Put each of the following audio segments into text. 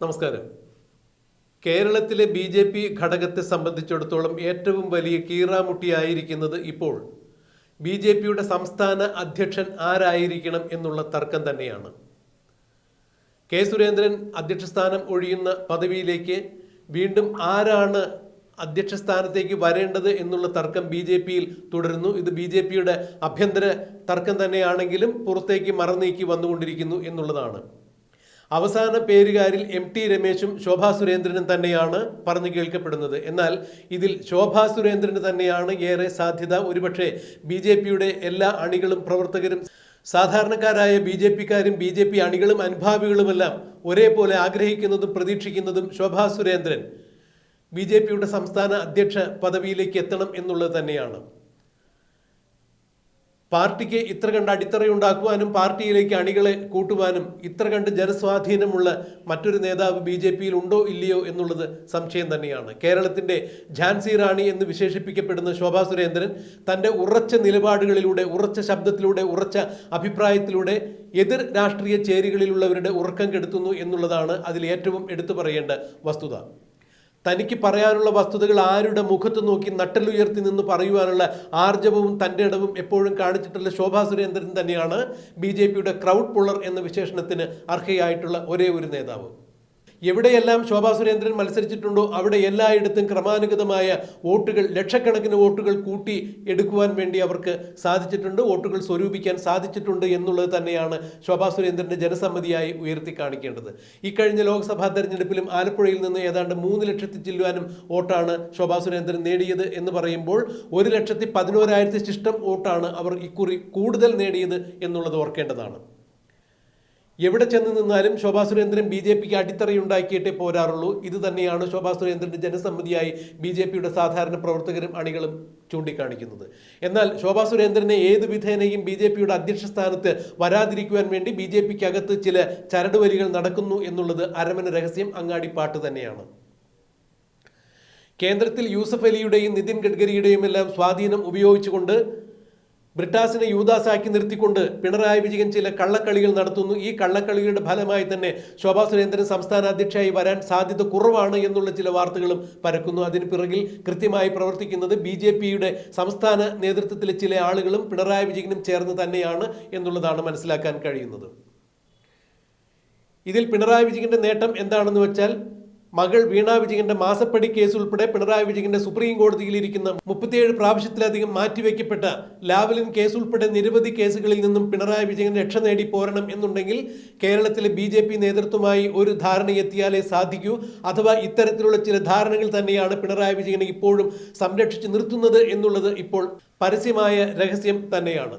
നമസ്കാരം. കേരളത്തിലെ B J P ഘടകത്തെ സംബന്ധിച്ചിടത്തോളം ഏറ്റവും വലിയ കീറാമുട്ടിയായിരിക്കുന്നത് ഇപ്പോൾ ബി ജെ പിയുടെ സംസ്ഥാന അധ്യക്ഷൻ ആരായിരിക്കണം എന്നുള്ള തർക്കം തന്നെയാണ്. കെ സുരേന്ദ്രൻ അധ്യക്ഷസ്ഥാനം ഒഴിയുന്ന പദവിയിലേക്ക് വീണ്ടും ആരാണ് അധ്യക്ഷസ്ഥാനത്തേക്ക് വരേണ്ടത് എന്നുള്ള തർക്കം ബി ജെ പിയിൽ തുടരുന്നു. ഇത് ബി ജെ പിയുടെ അഭ്യന്തര തർക്കം തന്നെയാണെങ്കിലും പുറത്തേക്ക് മറന്നീക്കി വന്നുകൊണ്ടിരിക്കുന്നു എന്നുള്ളതാണ്. അവസാന പേരുകാരിൽ എം ടി രമേശും ശോഭാ സുരേന്ദ്രനും തന്നെയാണ് പറഞ്ഞു കേൾക്കപ്പെടുന്നത്. എന്നാൽ ഇതിൽ ശോഭാ സുരേന്ദ്രന് തന്നെയാണ് ഏറെ സാധ്യത. ഒരുപക്ഷെ ബി ജെ പിയുടെ എല്ലാ അണികളും പ്രവർത്തകരും സാധാരണക്കാരായ ബി ജെ പിക്കാരും ബി ജെ പി അണികളും അനുഭാവികളുമെല്ലാം ഒരേപോലെ ആഗ്രഹിക്കുന്നതും പ്രതീക്ഷിക്കുന്നതും ശോഭാ സുരേന്ദ്രൻ ബി ജെ പിയുടെ സംസ്ഥാന അധ്യക്ഷ പദവിയിലേക്ക് എത്തണം എന്നുള്ളത് തന്നെയാണ്. പാർട്ടിക്ക് ഇത്ര കണ്ട് അടിത്തറയുണ്ടാക്കുവാനും പാർട്ടിയിലേക്ക് അണികളെ കൂട്ടുവാനും ഇത്ര കണ്ട് ജനസ്വാധീനമുള്ള മറ്റൊരു നേതാവ് ബി ജെ പിയിൽ ഉണ്ടോ ഇല്ലയോ എന്നുള്ളത് സംശയം തന്നെയാണ്. കേരളത്തിന്റെ ഝാൻസി റാണി എന്ന് വിശേഷിപ്പിക്കപ്പെടുന്ന ശോഭാ സുരേന്ദ്രൻ തന്റെ ഉറച്ച നിലപാടുകളിലൂടെ ഉറച്ച ശബ്ദത്തിലൂടെ ഉറച്ച അഭിപ്രായത്തിലൂടെ എതിർ രാഷ്ട്രീയ ചേരികളിലുള്ളവരുടെ ഉറക്കം കെടുത്തുന്നു എന്നുള്ളതാണ് അതിൽ ഏറ്റവും എടുത്തു പറയേണ്ട വസ്തുത. തനിക്ക് പറയാനുള്ള വസ്തുതകൾ ആരുടെ മുഖത്ത് നോക്കി നട്ടലുയർത്തി നിന്ന് പറയുവാനുള്ള ആർജവവും തന്റെ ഇടവും എപ്പോഴും കാണിച്ചിട്ടുള്ള ശോഭാ സുരേന്ദ്രൻ തന്നെയാണ് ബി ക്രൗഡ് പുള്ളർ എന്ന വിശേഷണത്തിന് അർഹയായിട്ടുള്ള ഒരേ ഒരു നേതാവ്. എവിടെയെല്ലാം ശോഭാ സുരേന്ദ്രൻ മത്സരിച്ചിട്ടുണ്ടോ അവിടെ എല്ലായിടത്തും ക്രമാനുഗതമായ വോട്ടുകൾ ലക്ഷക്കണക്കിന് വോട്ടുകൾ കൂട്ടി എടുക്കുവാൻ വേണ്ടി അവർക്ക് സാധിച്ചിട്ടുണ്ട് വോട്ടുകൾ സ്വരൂപിക്കാൻ സാധിച്ചിട്ടുണ്ട് എന്നുള്ളത് തന്നെയാണ് ശോഭാ സുരേന്ദ്രന്റെ ജനസമ്മതിയായി ഉയർത്തി കാണിക്കേണ്ടത്. ഇക്കഴിഞ്ഞ ലോക്സഭാ തെരഞ്ഞെടുപ്പിലും ആലപ്പുഴയിൽ നിന്ന് ഏതാണ്ട് മൂന്ന് ലക്ഷത്തി ചില്ലുവാനും വോട്ടാണ് ശോഭാ സുരേന്ദ്രൻ നേടിയത് എന്ന് പറയുമ്പോൾ ഒരു ലക്ഷത്തി പതിനോരായിരത്തി ശിഷ്ടം വോട്ടാണ് അവർ ഇക്കുറി കൂടുതൽ നേടിയത് എന്നുള്ളത് ഓർക്കേണ്ടതാണ്. എവിടെ ചെന്ന് നിന്നാലും ശോഭാ സുരേന്ദ്രൻ ബി ജെ പിക്ക് അടിത്തറയുണ്ടാക്കിയിട്ടേ പോരാറുള്ളൂ. ഇത് തന്നെയാണ് ശോഭാ സുരേന്ദ്രന്റെ ജനസമ്മതിയായി ബി ജെ പിയുടെ സാധാരണ പ്രവർത്തകരും അണികളും ചൂണ്ടിക്കാണിക്കുന്നത്. എന്നാൽ ശോഭാ സുരേന്ദ്രനെ ഏത് വിധേനയും ബി ജെ പിയുടെ അധ്യക്ഷ സ്ഥാനത്ത് വരാതിരിക്കുവാൻ വേണ്ടി ബി ജെ പിക്ക് അകത്ത് ചില ചരടുവലികൾ നടക്കുന്നു എന്നുള്ളത് അരമന രഹസ്യം അങ്ങാടിപ്പാട്ട് തന്നെയാണ്. കേന്ദ്രത്തിൽ യൂസഫ് അലിയുടെയും നിതിൻ ഗഡ്കരിയുടെയും എല്ലാം സ്വാധീനം ഉപയോഗിച്ചുകൊണ്ട് ബ്രിട്ടാസിനെ യൂദാസാക്കി നിർത്തിക്കൊണ്ട് പിണറായി വിജയൻ ചില കള്ളക്കളികൾ നടത്തുന്നു. ഈ കള്ളക്കളികളുടെ ഫലമായി തന്നെ ശോഭാ സുരേന്ദ്രൻ സംസ്ഥാന അധ്യക്ഷയായി വരാൻ സാധ്യത കുറവാണ് എന്നുള്ള ചില വാർത്തകളും പരക്കുന്നു. അതിന് പിറകിൽ കൃത്യമായി പ്രവർത്തിക്കുന്നത് ബി ജെ പിയുടെ സംസ്ഥാന നേതൃത്വത്തിലെ ചില ആളുകളും പിണറായി വിജയനും ചേർന്ന് തന്നെയാണ് എന്നുള്ളതാണ് മനസ്സിലാക്കാൻ കഴിയുന്നത്. ഇതിൽ പിണറായി വിജയന്റെ നേട്ടം എന്താണെന്ന് വെച്ചാൽ മകൾ വീണ വിജയന്റെ മാസപ്പടി കേസ് ഉൾപ്പെടെ പിണറായി വിജയന്റെ സുപ്രീം കോടതിയിൽ ഇരിക്കുന്ന മുപ്പത്തിയേഴ് പ്രാവശ്യത്തിലധികം മാറ്റിവെക്കപ്പെട്ട ലാവലിൻ കേസ് ഉൾപ്പെടെ നിരവധി കേസുകളിൽ നിന്നും പിണറായി വിജയൻ രക്ഷ നേടി പോരണം എന്നുണ്ടെങ്കിൽ കേരളത്തിലെ ബി ജെ പി നേതൃത്വമായി ഒരു ധാരണയെത്തിയാലേ സാധിക്കൂ. അഥവാ ഇത്തരത്തിലുള്ള ചില ധാരണകൾ തന്നെയാണ് പിണറായി വിജയനെ ഇപ്പോഴും സംരക്ഷിച്ചു നിർത്തുന്നത് എന്നുള്ളത് ഇപ്പോൾ പരസ്യമായ രഹസ്യം തന്നെയാണ്.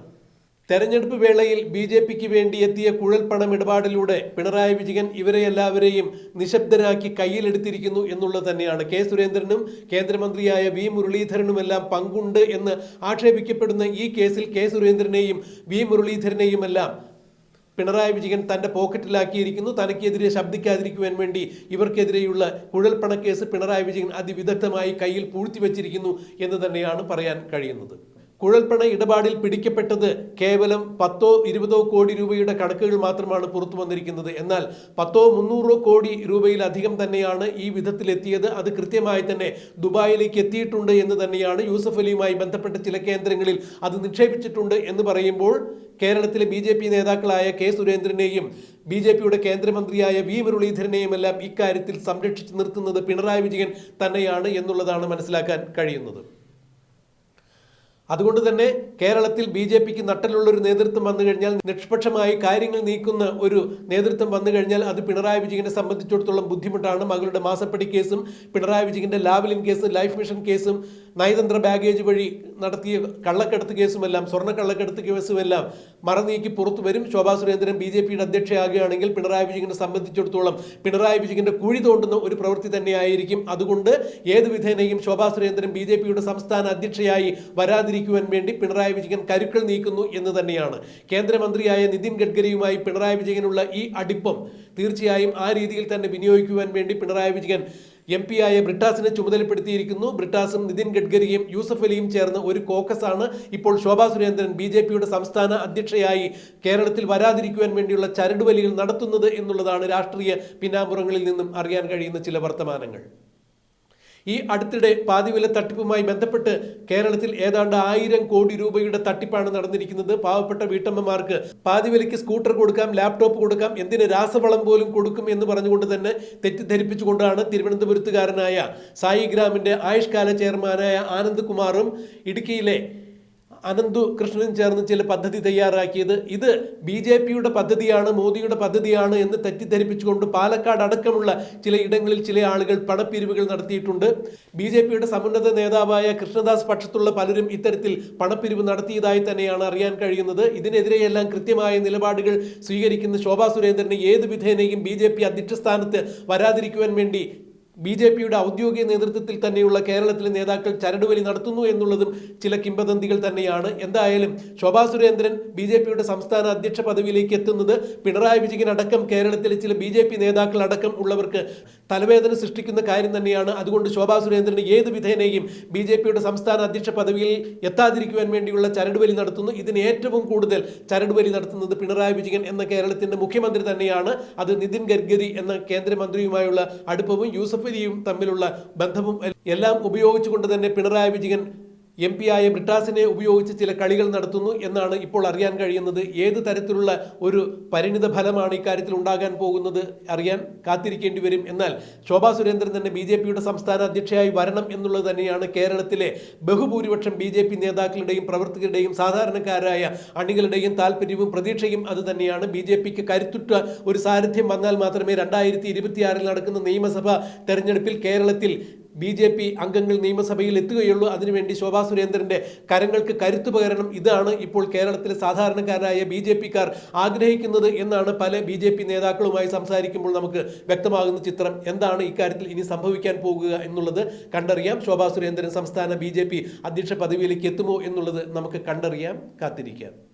തെരഞ്ഞെടുപ്പ് വേളയിൽ ബി ജെ പിക്ക് വേണ്ടി എത്തിയ കുഴൽപ്പണം ഇടപാടിലൂടെ പിണറായി വിജയൻ ഇവരെ എല്ലാവരെയും നിശബ്ദരാക്കി കയ്യിലെടുത്തിരിക്കുന്നു എന്നുള്ളത് തന്നെയാണ്. കെ സുരേന്ദ്രനും കേന്ദ്രമന്ത്രിയായ വി മുരളീധരനുമെല്ലാം പങ്കുണ്ട് എന്ന് ആക്ഷേപിക്കപ്പെടുന്ന ഈ കേസിൽ കെ സുരേന്ദ്രനെയും വി മുരളീധരനെയും എല്ലാം പിണറായി വിജയൻ തന്റെ പോക്കറ്റിലാക്കിയിരിക്കുന്നു. തനിക്കെതിരെ ശബ്ദിക്കാതിരിക്കുവാൻ വേണ്ടി ഇവർക്കെതിരെയുള്ള കുഴൽപ്പണക്കേസ് പിണറായി വിജയൻ അതിവിദഗ്ധമായി കയ്യിൽ പൂഴ്ത്തിവെച്ചിരിക്കുന്നു എന്ന് തന്നെയാണ് പറയാൻ കഴിയുന്നത്. കുഴൽപ്പണ ഇടപാടിൽ പിടിക്കപ്പെട്ടത് കേവലം പത്തോ ഇരുപതോ കോടി രൂപയുടെ കണക്കുകൾ മാത്രമാണ് പുറത്തു വന്നിരിക്കുന്നത്. എന്നാൽ പത്തോ മുന്നൂറോ കോടി രൂപയിലധികം തന്നെയാണ് ഈ വിധത്തിലെത്തിയത്. അത് കൃത്യമായി തന്നെ ദുബായിലേക്ക് എത്തിയിട്ടുണ്ട് എന്ന് തന്നെയാണ് യൂസഫ് അലിയുമായി ബന്ധപ്പെട്ട ചില കേന്ദ്രങ്ങളിൽ അത് നിക്ഷേപിച്ചിട്ടുണ്ട് എന്ന് പറയുമ്പോൾ കേരളത്തിലെ ബി ജെ പി നേതാക്കളായ കെ സുരേന്ദ്രനെയും ബി ജെ പിയുടെ കേന്ദ്രമന്ത്രിയായ വി മുരളീധരനെയും എല്ലാം ഇക്കാര്യത്തിൽ സംരക്ഷിച്ചു നിർത്തുന്നത് പിണറായി വിജയൻ തന്നെയാണ് എന്നുള്ളതാണ് മനസ്സിലാക്കാൻ കഴിയുന്നത്. അതുകൊണ്ട് തന്നെ കേരളത്തിൽ ബി ജെ പിക്ക് നട്ടലുള്ള ഒരു നേതൃത്വം വന്നു കഴിഞ്ഞാൽ നിഷ്പക്ഷമായി കാര്യങ്ങൾ നീക്കുന്ന ഒരു നേതൃത്വം വന്നു കഴിഞ്ഞാൽ അത് പിണറായി വിജയനെ സംബന്ധിച്ചിടത്തോളം ബുദ്ധിമുട്ടാണ്. മകളുടെ മാസപ്പടി കേസും പിണറായി വിജയന്റെ ലാവലിൻ കേസും ലൈഫ് മിഷൻ കേസും നയതന്ത്ര ബാഗേജ് വഴി നടത്തിയ കള്ളക്കടത്ത് കേസുമെല്ലാം സ്വർണ കള്ളക്കടത്ത് കേസുമെല്ലാം മറനീക്കി പുറത്തു വരും. ശോഭാ സുരേന്ദ്രൻ ബി ജെ പിയുടെ അധ്യക്ഷയാകുകയാണെങ്കിൽ പിണറായി വിജയനെ സംബന്ധിച്ചിടത്തോളം പിണറായി വിജയന്റെ കുഴി തോണ്ടുന്ന ഒരു പ്രവൃത്തി തന്നെയായിരിക്കും. അതുകൊണ്ട് ഏത് വിധേനയും ശോഭാ സുരേന്ദ്രൻ ബി ജെ പിയുടെ സംസ്ഥാന അധ്യക്ഷയായി വരാതിരിക്കുവാൻ വേണ്ടി പിണറായി വിജയൻ കരുക്കൾ നീക്കുന്നു എന്ന് തന്നെയാണ്. കേന്ദ്രമന്ത്രിയായ നിതിൻ ഗഡ്കരിയുമായി പിണറായി വിജയനുള്ള ഈ അടുപ്പം തീർച്ചയായും ആ രീതിയിൽ തന്നെ വിനിയോഗിക്കുവാൻ വേണ്ടി പിണറായി വിജയൻ എം പി ആയ ബ്രിട്ടാസിനെ ചുമതലപ്പെടുത്തിയിരിക്കുന്നു. ബ്രിട്ടാസും നിതിൻ ഗഡ്കരിയും യൂസഫ് അലിയും ചേർന്ന് ഒരു കോക്കസാണ്. ഇപ്പോൾ ശോഭാ സുരേന്ദ്രൻ ബി ജെ പിയുടെ സംസ്ഥാന അധ്യക്ഷയായി കേരളത്തിൽ വരാതിരിക്കുവാൻ വേണ്ടിയുള്ള ചരടുവലികൾ നടത്തുന്നത് എന്നുള്ളതാണ് രാഷ്ട്രീയ പിന്നാമ്പുറങ്ങളിൽ നിന്നും അറിയാൻ കഴിയുന്ന ചില വർത്തമാനങ്ങൾ. ഈ അടുത്തിടെ പാതിവില തട്ടിപ്പുമായി ബന്ധപ്പെട്ട് കേരളത്തിൽ ഏതാണ്ട് ആയിരം കോടി രൂപയുടെ തട്ടിപ്പാണ് നടന്നിരിക്കുന്നത്. പാവപ്പെട്ട വീട്ടമ്മമാർക്ക് പാതിവിലയ്ക്ക് സ്കൂട്ടർ കൊടുക്കാം ലാപ്ടോപ്പ് കൊടുക്കാം എന്തിന് രാസവളം പോലും കൊടുക്കും എന്ന് പറഞ്ഞുകൊണ്ട് തന്നെ തെറ്റിദ്ധരിപ്പിച്ചുകൊണ്ടാണ് തിരുവനന്തപുരത്തുകാരനായ സായിഗ്രാമിന്റെ ആയുഷ്കാല ചെയർമാനായ ആനന്ദ് കുമാറും ഇടുക്കിയിലെ അനന്തു കൃഷ്ണനും ചേർന്ന് ചില പദ്ധതി തയ്യാറാക്കിയത്. ഇത് ബി ജെ പിയുടെ പദ്ധതിയാണ് മോദിയുടെ പദ്ധതിയാണ് എന്ന് തെറ്റിദ്ധരിപ്പിച്ചുകൊണ്ട് പാലക്കാട് അടക്കമുള്ള ചില ഇടങ്ങളിൽ ചില ആളുകൾ പണപ്പിരിവുകൾ നടത്തിയിട്ടുണ്ട്. ബി ജെ പിയുടെ സമുന്നത നേതാവായ കൃഷ്ണദാസ് പക്ഷത്തുള്ള പലരും ഇത്തരത്തിൽ പണപ്പിരിവ് നടത്തിയതായി തന്നെയാണ് അറിയാൻ കഴിയുന്നത്. ഇതിനെതിരെയെല്ലാം കൃത്യമായ നിലപാടുകൾ സ്വീകരിക്കുന്ന ശോഭാ സുരേന്ദ്രനെ ഏത് വിധേനയും ബി ജെ പി അധ്യക്ഷ സ്ഥാനത്ത് വരാതിരിക്കുവാൻ വേണ്ടി ബി ജെ പിയുടെ ഔദ്യോഗിക നേതൃത്വത്തിൽ തന്നെയുള്ള കേരളത്തിലെ നേതാക്കൾ ചരടുവലി നടത്തുന്നു എന്നുള്ളതും ചില കിംവദന്തികൾ തന്നെയാണ്. എന്തായാലും ശോഭാ സുരേന്ദ്രൻ ബി ജെ പിയുടെ സംസ്ഥാന അധ്യക്ഷ പദവിയിലേക്ക് എത്തുന്നത് പിണറായി വിജയൻ അടക്കം കേരളത്തിലെ ചില ബി ജെ പി നേതാക്കൾ അടക്കം ഉള്ളവർക്ക് തലവേദന സൃഷ്ടിക്കുന്ന കാര്യം തന്നെയാണ്. അതുകൊണ്ട് ശോഭാ സുരേന്ദ്രന് ഏത് വിധേനയും ബി ജെ പിയുടെ സംസ്ഥാന അധ്യക്ഷ പദവിയിൽ എത്താതിരിക്കുവാൻ വേണ്ടിയുള്ള ചരടുവലി നടത്തുന്നു. ഇതിന് ഏറ്റവും കൂടുതൽ ചരടുവലി നടത്തുന്നത് പിണറായി വിജയൻ എന്ന കേരളത്തിന്റെ മുഖ്യമന്ത്രി തന്നെയാണ്. അത് നിതിൻ ഗഡ്കരി എന്ന കേന്ദ്രമന്ത്രിയുമായുള്ള അടുപ്പവും യൂസഫലിയും തമ്മിലുള്ള ബന്ധവും എല്ലാം ഉപയോഗിച്ചുകൊണ്ട് തന്നെ പിണറായി വിജയൻ എം പി ആയ ബ്രിട്ടാസിനെ ഉപയോഗിച്ച് ചില കളികൾ നടത്തുന്നു എന്നാണ് ഇപ്പോൾ അറിയാൻ കഴിയുന്നത്. ഏത് തരത്തിലുള്ള ഒരു പരിണിത ഫലമാണ് ഇക്കാര്യത്തിൽ ഉണ്ടാകാൻ പോകുന്നത് അറിയാൻ കാത്തിരിക്കേണ്ടി വരും. എന്നാൽ ശോഭാ സുരേന്ദ്രൻ തന്നെ ബി സംസ്ഥാന അധ്യക്ഷയായി വരണം എന്നുള്ളത് തന്നെയാണ് കേരളത്തിലെ ബഹുഭൂരിപക്ഷം ബി ജെ പി നേതാക്കളുടെയും പ്രവർത്തകരുടെയും സാധാരണക്കാരായ അണികളുടെയും താല്പര്യവും പ്രതീക്ഷയും അത് തന്നെയാണ്. ബി ജെ പിക്ക് കരുത്തുറ്റ ഒരു സാരഥ്യം വന്നാൽ മാത്രമേ രണ്ടായിരത്തി ഇരുപത്തിയാറിൽ നടക്കുന്ന നിയമസഭാ തെരഞ്ഞെടുപ്പിൽ കേരളത്തിൽ ബി ജെ പി അംഗങ്ങൾ നിയമസഭയിൽ എത്തുകയുള്ളൂ. അതിനുവേണ്ടി ശോഭാ സുരേന്ദ്രന്റെ കരങ്ങൾക്ക് കരുത്തു പകരണം ഇതാണ് ഇപ്പോൾ കേരളത്തിലെ സാധാരണക്കാരായ ബി ജെ പിക്കാർ ആഗ്രഹിക്കുന്നത് എന്നാണ് പല ബി ജെ പി നേതാക്കളുമായി സംസാരിക്കുമ്പോൾ നമുക്ക് വ്യക്തമാകുന്ന ചിത്രം. എന്താണ് ഇക്കാര്യത്തിൽ ഇനി സംഭവിക്കാൻ പോകുക എന്നുള്ളത് കണ്ടറിയാം. ശോഭാ സുരേന്ദ്രൻ സംസ്ഥാന ബി ജെ പി അധ്യക്ഷ പദവിയിലേക്ക് എത്തുമോ എന്നുള്ളത് നമുക്ക് കണ്ടറിയാം. കാത്തിരിക്കാം.